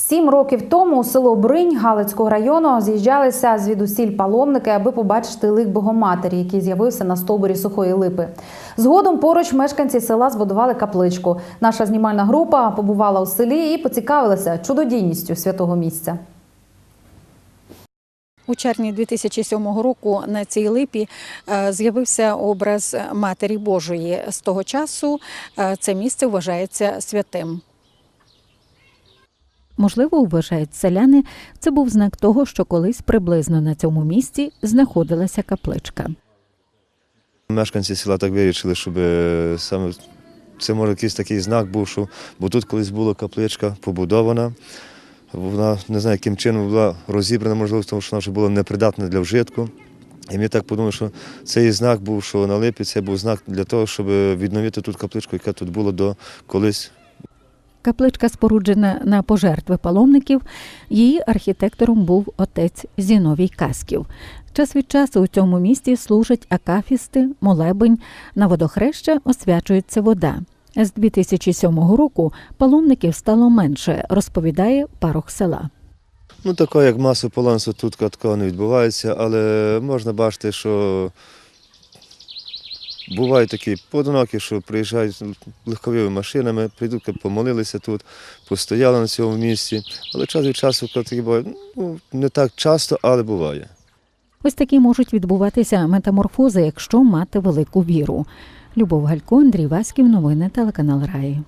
Сім років тому у село Бринь Галицького району з'їжджалися звідусіль паломники, аби побачити лик Богоматері, який з'явився на стовбурі сухої липи. Згодом поруч мешканці села збудували капличку. Наша знімальна група побувала у селі і поцікавилася чудодійністю святого місця. У червні 2007 року на цій липі е, з'явився образ Матері Божої. З того часу е, це місце вважається святим. Можливо, вважають селяни, це був знак того, що колись приблизно на цьому місці знаходилася капличка. Мешканці села так вирішили, щоб е, саме це може якийсь такий знак був, що бо тут колись була капличка побудована. Вона не знаю, яким чином була розібрана, можливо, тому що вона вже була непридатна для вжитку. І ми так подумали, що цей знак був, що на липі це був знак для того, щоб відновити тут капличку, яка тут була до колись Капличка споруджена на пожертви паломників. Її архітектором був отець Зіновій Касків. Час від часу у цьому місті служать акафісти, молебень. На водохреща освячується вода. З 2007 року паломників стало менше, розповідає парох села. Ну, таке, як масу полонства тут такого не відбувається, але можна бачити, що бувають такі поодинокі, що приїжджають легковими машинами, прийдуть, помолилися тут, постояли на цьому місці. Але час від часу такі бувають, ну, не так часто, але буває. Ось такі можуть відбуватися метаморфози, якщо мати велику віру. Любов Галько, Андрій Васьків, новини телеканал Раї.